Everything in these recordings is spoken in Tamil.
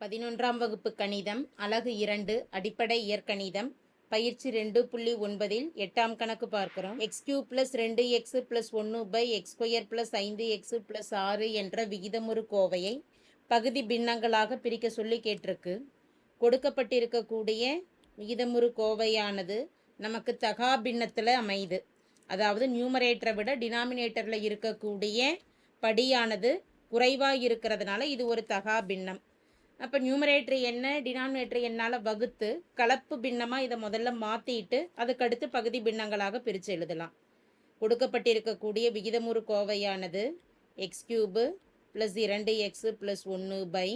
பதினொன்றாம் வகுப்பு கணிதம் அலகு இரண்டு அடிப்படை இயற்கணிதம் பயிற்சி ரெண்டு புள்ளி ஒன்பதில் எட்டாம் கணக்கு பார்க்கிறோம். எக்ஸ் கியூ பிளஸ் ரெண்டு எக்ஸ் பிளஸ் ஒன்று பை எக்ஸ் ஸ்கொயர் பிளஸ் ஐந்து எக்ஸ் பிளஸ் ஆறு என்ற விகிதமுறு கோவையை பகுதி பின்னங்களாக பிரிக்க சொல்லி கேட்டிருக்கு. கொடுக்கப்பட்டிருக்கக்கூடிய விகிதமுறு கோவையானது நமக்கு தகா பின்னத்தில் அமையுது அதாவது நியூமரேட்டரை விட டினாமினேட்டரில் இருக்கக்கூடிய படியானது குறைவாக இருக்கிறதுனால இது ஒரு தகா பின்னம். அப்போ நியூமரேட்டர் என்ன டினாமினேட்டர் என்னால் வகுத்து கலப்பு பின்னமாக இதை முதல்ல மாற்றிட்டு அதுக்கடுத்து பகுதி பின்னங்களாக பிரித்து எழுதலாம். கொடுக்கப்பட்டிருக்கக்கூடிய விகிதமுறு கோவையானது. எக்ஸ் கியூபு ப்ளஸ் இரண்டு எக்ஸு ப்ளஸ் ஒன்று பை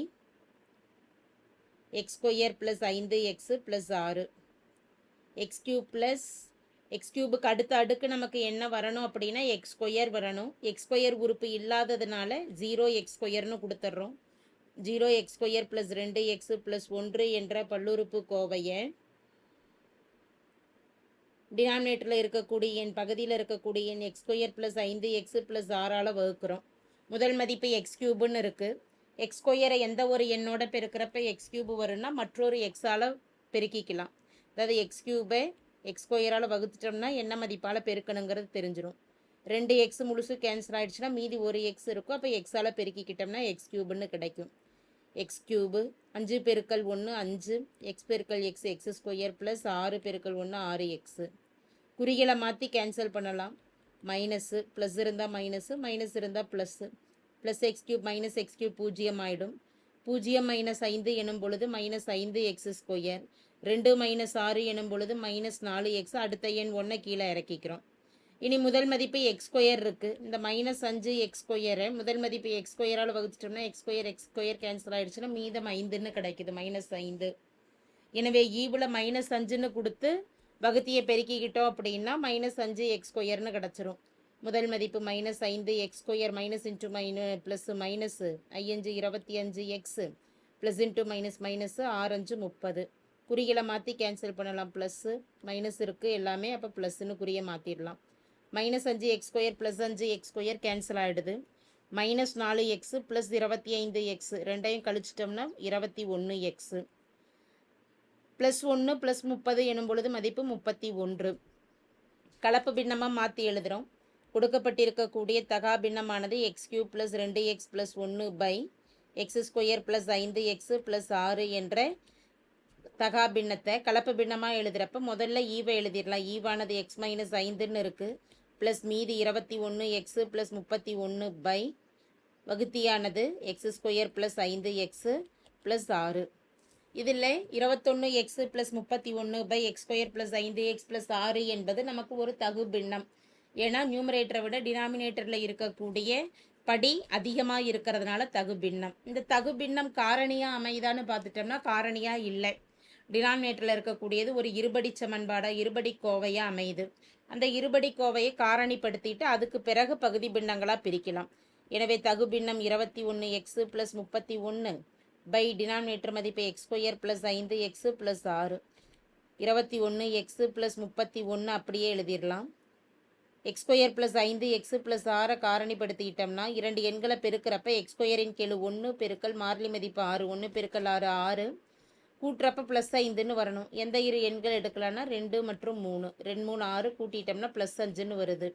எக்ஸ் ஸ்கொயர் ப்ளஸ் ஐந்து எக்ஸு ப்ளஸ் ஆறு. எக்ஸ் கியூப் ப்ளஸ் எக்ஸ் கியூபுக்கு அடுத்த அடுக்கு நமக்கு என்ன வரணும் அப்படின்னா எக்ஸ் ஸ்கொயர் வரணும். எக்ஸ் ஸ்கொயர் உறுப்பு இல்லாததுனால ஜீரோ எக்ஸ் ஸ்கொயர்னு கொடுத்துட்றோம். ஜீரோ எக்ஸ் ஸ்கொயர் ப்ளஸ் ரெண்டு எக்ஸ் ப்ளஸ் ஒன்று என்ற பல்லுறுப்பு கோவையை டினாமினேட்டரில் இருக்கக்கூடிய என் பகுதியில் இருக்கக்கூடிய என் எக்ஸ் ஸ்கொயர் ப்ளஸ் ஐந்து எக்ஸ் ப்ளஸ் ஆறால் வகுக்கிறோம். முதல் மதிப்பு எக்ஸ் கியூப்னு இருக்குது எக்ஸ் ஸ்கொயரை எந்த ஒரு எண்ணோட பெருக்கிறப்ப எக்ஸ் கியூப் வரும்னா மற்றொரு எக்ஸால் பெருக்கிக்கலாம். அதாவது எக்ஸ் கியூபை எக்ஸ் ஸ்கொயரால் வகுத்துட்டோம்னா என்ன மதிப்பால் பெருக்கணுங்கிறது தெரிஞ்சிடும் ரெண்டு எக்ஸ் முழுசு கேன்சல் ஆகிடுச்சுன்னா மீதி ஒரு எக்ஸ் இருக்கும். அப்போ எக்ஸால் பெருக்கிக்கிட்டோம்னா எக்ஸ் கியூப்னு கிடைக்கும். எக்ஸ் கியூபு அஞ்சு பெருக்கல் ஒன்று அஞ்சு. எக்ஸ் பெருக்கல் எக்ஸ் எக்ஸ் ஸ்கொயர் ப்ளஸ் ஆறு பெருக்கல் ஒன்று ஆறு எக்ஸு குறிகளை மாற்றி கேன்சல் பண்ணலாம். மைனஸு ப்ளஸ் இருந்தால் மைனஸு மைனஸ் இருந்தால் plus plus x cube minus x cube பூஜ்ஜியம் ஆகிடும் பூஜ்ஜியம் மைனஸ் ஐந்து எனும் பொழுது மைனஸ் ஐந்து எக்ஸ் ஸ்கொயர் ரெண்டு மைனஸ் ஆறு எனும் பொழுது மைனஸ் நாலு எக்ஸ் அடுத்த எண் ஒன்றை கீழே இறக்கிக்கிறோம். இனி முதல் மதிப்பு எக்ஸ் ஸ்கொயர் இருக்குது இந்த மைனஸ் அஞ்சு எக்ஸ் ஸ்கொயரை முதல் மதிப்பு எக்ஸ் ஸ்கொயரால் வகுச்சிட்டோம்னா x square x square cancel ஆகிடுச்சுன்னா மீதம் ஐந்துன்னு கிடைக்குது மைனஸ் ஐந்து. எனவே e ஈவில் மைனஸ் அஞ்சுன்னு கொடுத்து வகுத்தியை பெருக்கிக்கிட்டோம் அப்படின்னா மைனஸ் அஞ்சு எக்ஸ் ஸ்கொயர்னு கிடச்சிரும். முதல் மதிப்பு மைனஸ் ஐந்து x square minus into minus plus minus ஐயஞ்சு இருபத்தி அஞ்சு x plus into minus minus ஆறஞ்சு முப்பது. குறிகளை மாற்றி கேன்சல் பண்ணலாம். ப்ளஸ்ஸு மைனஸ் இருக்குது எல்லாமே அப்போ ப்ளஸ்ஸுன்னு குறியை மாற்றிடலாம் மைனஸ் அஞ்சு எக்ஸ் ஸ்கொயர் ப்ளஸ் அஞ்சு எக்ஸ் ஸ்கொயர் கேன்சல் ஆகிடுது மைனஸ் நாலு எக்ஸு ப்ளஸ் இருபத்தி ஐந்து எக்ஸு ரெண்டையும் கழிச்சிட்டோம்னா இருபத்தி ஒன்று எக்ஸு ப்ளஸ் ஒன்று ப்ளஸ் முப்பது எனும் பொழுது மதிப்பு முப்பத்தி ஒன்று. கலப்பு பின்னமாக மாற்றி எழுதுகிறோம் கொடுக்கப்பட்டிருக்கக்கூடிய தகா பின்னமானது எக்ஸ் கியூ ப்ளஸ் ரெண்டு எக்ஸ் ப்ளஸ் ஒன்று பை எக்ஸ் ஸ்கொயர் ப்ளஸ் ஐந்து எக்ஸு ப்ளஸ் ஆறு என்ற தகா பின்னத்தை கலப்பு பின்னமாக எழுதுகிறப்ப முதல்ல ஈவை எழுதிடலாம். ஈவானது எக்ஸ் மைனஸ் ஐந்துன்னு இருக்குது ப்ளஸ் மீதி இருபத்தி ஒன்று எக்ஸு ப்ளஸ் முப்பத்தி ஒன்று பை வகுத்தியானது எக்ஸ் ஸ்கொயர் ப்ளஸ் ஐந்து எக்ஸு ப்ளஸ் ஆறு. இதில் இருபத்தொன்று எக்ஸு ப்ளஸ் முப்பத்தி ஒன்று பை எக்ஸ் ஸ்கொயர் ப்ளஸ் ஐந்து எக்ஸ் ப்ளஸ் ஆறு என்பது நமக்கு ஒரு தகு பின்னம். ஏன்னா நியூமரேட்டரை விட டினாமினேட்டரில் இருக்கக்கூடிய படி அதிகமாக இருக்கிறதுனால தகு பின்னம். இந்த தகு பின்னம் காரணியாக அமைதான்னு பார்த்துட்டோம்னா காரணியாக இல்லை. டினாமினேட்டரில் இருக்கக்கூடியது ஒரு இருபடி சமன்பாடாக இருபடி கோவையாக அமையுது. அந்த இருபடி கோவையை காரணிப்படுத்திட்டு அதுக்கு பிறகு பகுதி பின்னங்களாக பிரிக்கலாம். எனவே தகு பின்னம் இருபத்தி ஒன்று எக்ஸு ப்ளஸ் முப்பத்தி ஒன்று பை டினாமினேட்டர் மதிப்பு எக்ஸ் ஸ்கொயர் ப்ளஸ் ஐந்து எக்ஸு ப்ளஸ் ஆறு. இருபத்தி ஒன்று எக்ஸு ப்ளஸ் முப்பத்தி ஒன்று அப்படியே எழுதிடலாம். எக்ஸ் ஸ்கொயர் ப்ளஸ் ஐந்து எக்ஸு ப்ளஸ் ஆறை காரணிப்படுத்திக்கிட்டோம்னா இரண்டு எண்களை பெருக்கிறப்ப எக்ஸ் ஸ்கொயரின் கீழ் ஒன்று பெருக்கல் மாறிலி மதிப்பு ஆறு ஒன்று பெருக்கல் ஆறு ஆறு. கூட்டுறப்ப ப்ளஸ் ஐந்துன்னு வரணும். எந்த இரு எண்கள் எடுக்கலாம்னா ரெண்டு மற்றும் மூணு. ரெண்டு மூணு ஆறு கூட்டிட்டோம்னா ப்ளஸ் அஞ்சுன்னு வருது.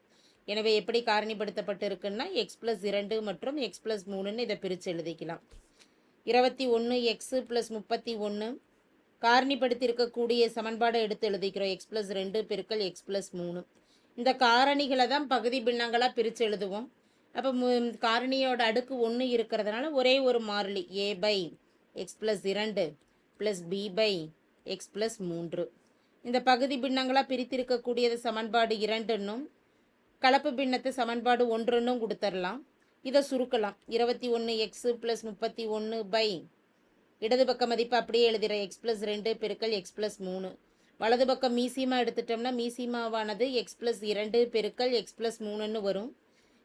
எனவே எப்படி காரணிப்படுத்தப்பட்டு இருக்குன்னா எக்ஸ் ப்ளஸ் இரண்டு மற்றும் எக்ஸ் ப்ளஸ் மூணுன்னு இதை பிரித்து எழுதிக்கலாம். இருபத்தி ஒன்று எக்ஸு ப்ளஸ் முப்பத்தி ஒன்று காரணிப்படுத்தி இருக்கக்கூடிய சமன்பாடை எடுத்து எழுதிக்கிறோம். எக்ஸ் ப்ளஸ் ரெண்டு பெருக்கல் எக்ஸ் ப்ளஸ் மூணு. இந்த காரணிகளை தான் பகுதி பின்னங்களாக பிரித்து எழுதுவோம். அப்போ காரணியோட அடுக்கு ஒன்று இருக்கிறதுனால ஒரே ஒரு மாறிலி ஏ பை எக்ஸ் ப்ளஸ் இரண்டு plus B by x plus மூன்று. இந்த பகுதி பின்னங்களாக பிரித்திருக்கக்கூடியது சமன்பாடு இரண்டுன்னும் கலப்பு பின்னத்தை சமன்பாடு ஒன்றுன்னும் கொடுத்துடலாம் இதை சுருக்கலாம். இருபத்தி ஒன்று எக்ஸு ப்ளஸ் முப்பத்தி ஒன்று பை இடது பக்க மதிப்பு அப்படியே எழுதுகிற எக்ஸ் ப்ளஸ் ரெண்டு பெருக்கல் எக்ஸ் ப்ளஸ் மூணு. வலது பக்கம் மீசிமா எடுத்துட்டோம்னா மீசிமாவானது எக்ஸ் ப்ளஸ் இரண்டு பெருக்கல் எக்ஸ் ப்ளஸ் மூணுன்னு வரும்.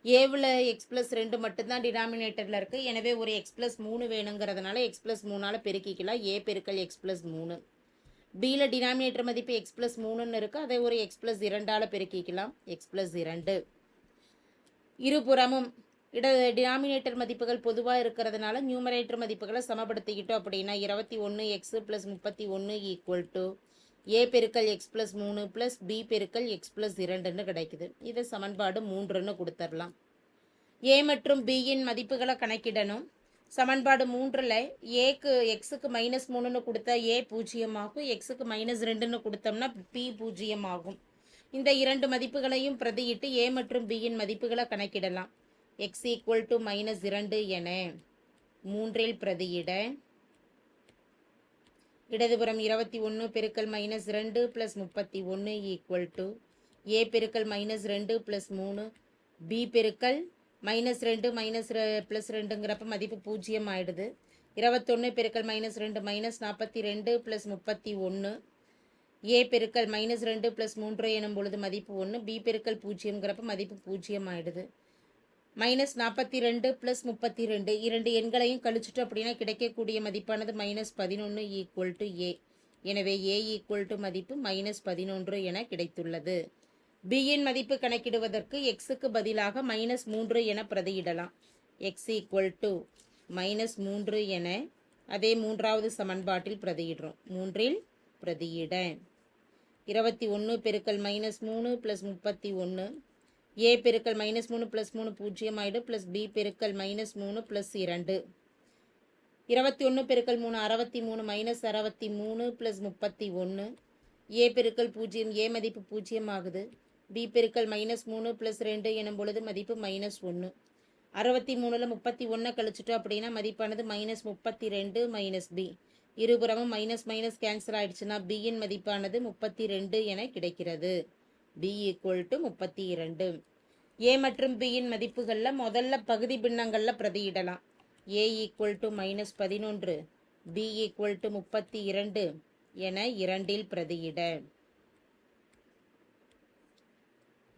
ஏவில் எக்ஸ் ப்ளஸ் ரெண்டு மட்டும்தான் டினாமினேட்டரில் இருக்குது எனவே ஒரு எக்ஸ் ப்ளஸ் மூணு வேணுங்கிறதுனால எக்ஸ் ப்ளஸ் மூணால் பெருக்கிக்கலாம். ஏ பெருக்கல் எக்ஸ் ப்ளஸ் மூணு. பியில் டினாமினேட்டர் மதிப்பு எக்ஸ் ப்ளஸ் மூணுன்னு இருக்குது அதை ஒரு எக்ஸ் ப்ளஸ் இரண்டால் பெருக்கிக்கலாம். எக்ஸ் ப்ளஸ் இரண்டு. இருபுறமும் இட டினாமினேட்டர் மதிப்புகள் பொதுவாக இருக்கிறதுனால நியூமரேட்டர் மதிப்புகளை சமப்படுத்திக்கிட்டோம் அப்படின்னா இருபத்தி ஒன்று எக்ஸு ப்ளஸ் முப்பத்தி ஒன்று ஈக்குவல் டு ஏ பெருக்கல் எக்ஸ் ப்ளஸ் மூணு ப்ளஸ் பி பெருக்கல் எக்ஸ் ப்ளஸ் இரண்டுன்னு கிடைக்குது. இதை சமன்பாடு மூன்றுன்னு கொடுத்துடலாம். ஏ மற்றும் பியின் மதிப்புகளை கணக்கிடணும். சமன்பாடு மூன்றில் ஏக்கு எக்ஸுக்கு மைனஸ் மூணுன்னு கொடுத்தா ஏ பூஜ்ஜியமாகும். எக்ஸுக்கு மைனஸ் ரெண்டுன்னு கொடுத்தோம்னா பி பூஜ்ஜியமாகும். இந்த இரண்டு மதிப்புகளையும் பிரதியிட்டு ஏ மற்றும் பியின் மதிப்புகளை கணக்கிடலாம். எக்ஸ் ஈக்குவல் டு மைனஸ் இரண்டு என மூன்றில் பிரதியிட இடதுபுறம் இருபத்தி ஒன்று பெருக்கல் மைனஸ் ரெண்டு ப்ளஸ் முப்பத்தி ஒன்று ஈக்குவல் டு ஏ பெருக்கல் மைனஸ் ரெண்டு ப்ளஸ் மூணு பி பெருக்கல் மைனஸ் ரெண்டு மைனஸ் ப்ளஸ் ரெண்டுங்கிறப்ப மதிப்பு பூஜ்ஜியம் ஆயிடுது. இருபத்தொன்று பெருக்கல் மைனஸ் ரெண்டு மைனஸ் நாற்பத்தி ரெண்டு ப்ளஸ் முப்பத்தி ஒன்று ஏ பெருக்கல் மைனஸ் ரெண்டு ப்ளஸ் மூன்று எனும் பொழுது மதிப்பு ஒன்று பி பெருக்கல் பூஜ்ஜியங்கிறப்ப மதிப்பு பூஜ்ஜியம் ஆயிடுது. மைனஸ் நாற்பத்தி ரெண்டு ப்ளஸ் முப்பத்தி ரெண்டு இரண்டு எண்களையும் கழிச்சிட்டு அப்படின்னா கிடைக்கக்கூடிய மதிப்பானது மைனஸ் பதினொன்று ஈக்குவல் டு ஏ எனவே ஏ ஈக்குவல் டு மதிப்பு மைனஸ் பதினொன்று என கிடைத்துள்ளது. பியின் மதிப்பு கணக்கிடுவதற்கு எக்ஸுக்கு பதிலாக மைனஸ் மூன்று என பிரதியிடலாம். எக்ஸ் ஈக்குவல் டு மைனஸ் மூன்று என அதே மூன்றாவது சமன்பாட்டில் பிரதியிடுறோம். மூன்றில் பிரதியிட. இருபத்தி ஒன்று பெருக்கல் மைனஸ் மூணு ப்ளஸ் முப்பத்தி ஒன்று ஏ பெருக்கல் மைனஸ் மூணு ப்ளஸ் மூணு பூஜ்ஜியம் ஆகிடும் ப்ளஸ் பி பெருக்கல் மைனஸ் மூணு ப்ளஸ் இரண்டு. இருபத்தி ஒன்று பெருக்கல் மூணு அறுபத்தி மூணு மைனஸ் அறுபத்தி மூணு ப்ளஸ் முப்பத்தி ஒன்று ஏ பெருக்கல் பூஜ்ஜியம் ஏ மதிப்பு பூஜ்ஜியம் ஆகுது. பி பெருக்கல் மைனஸ் மூணு ப்ளஸ் ரெண்டு எனும் பொழுது மதிப்பு மைனஸ் ஒன்று அறுபத்தி மூணில் முப்பத்தி ஒன்றை கழிச்சிட்டோம் அப்படின்னா மதிப்பானது மைனஸ் முப்பத்தி ரெண்டு மைனஸ் பி இருபுறமும் மைனஸ் மைனஸ் கேன்சல் ஆயிடுச்சுன்னா பியின் மதிப்பானது முப்பத்தி ரெண்டு என கிடைக்கிறது. பி ஈக்குவல் டு முப்பத்தி இரண்டு. ஏ மற்றும் பியின் மதிப்புகளில் முதல்ல பகுதி பின்னங்களில் பிரதியிடலாம். ஏ ஈக்குவல் டு மைனஸ் பதினொன்று. பி ஈக்குவல் டு முப்பத்தி இரண்டு என இரண்டில் பிரதியிட.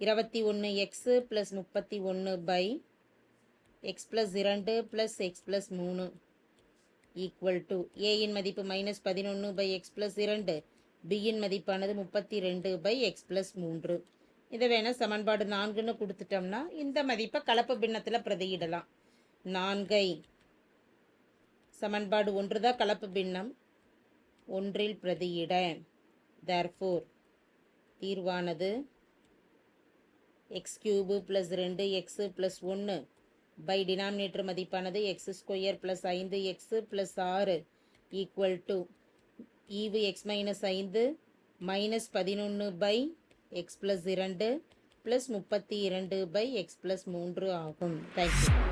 இருபத்தி ஒன்று எக்ஸு ப்ளஸ் முப்பத்தி ஒன்று பை எக்ஸ் ப்ளஸ் இரண்டு ப்ளஸ் எக்ஸ் ப்ளஸ் மூணு ஈக்குவல் டு ஏயின் மதிப்பு மைனஸ் பதினொன்று பை எக்ஸ் ப்ளஸ் இரண்டு. பியின் மதிப்பானது முப்பத்தி ரெண்டு பை எக்ஸ் ப்ளஸ் மூன்று. இதை வேணால் சமன்பாடு நான்குன்னு கொடுத்துட்டோம்னா இந்த மதிப்பை கலப்பு பின்னத்தில் பிரதியிடலாம். நான்கை. சமன்பாடு ஒன்று தான் கலப்பு பின்னம்? ஒன்றில் பிரதியிட. தேர்ஃபோர் தீர்வானது எக்ஸ் கியூபு ப்ளஸ் ரெண்டு எக்ஸு ப்ளஸ் ஒன்று பை டினாமினேட்டர் மதிப்பானது எக்ஸ் ஸ்கொயர் ப்ளஸ் ஐந்து எக்ஸு ப்ளஸ் ஆறு ஈக்குவல் டு ஈவு எக்ஸ் மைனஸ் ஐந்து மைனஸ் பதினொன்று பை எக்ஸ் ப்ளஸ் இரண்டு ப்ளஸ் முப்பத்தி இரண்டு பை எக்ஸ் ப்ளஸ் மூன்று ஆகும். தேங்க்யூ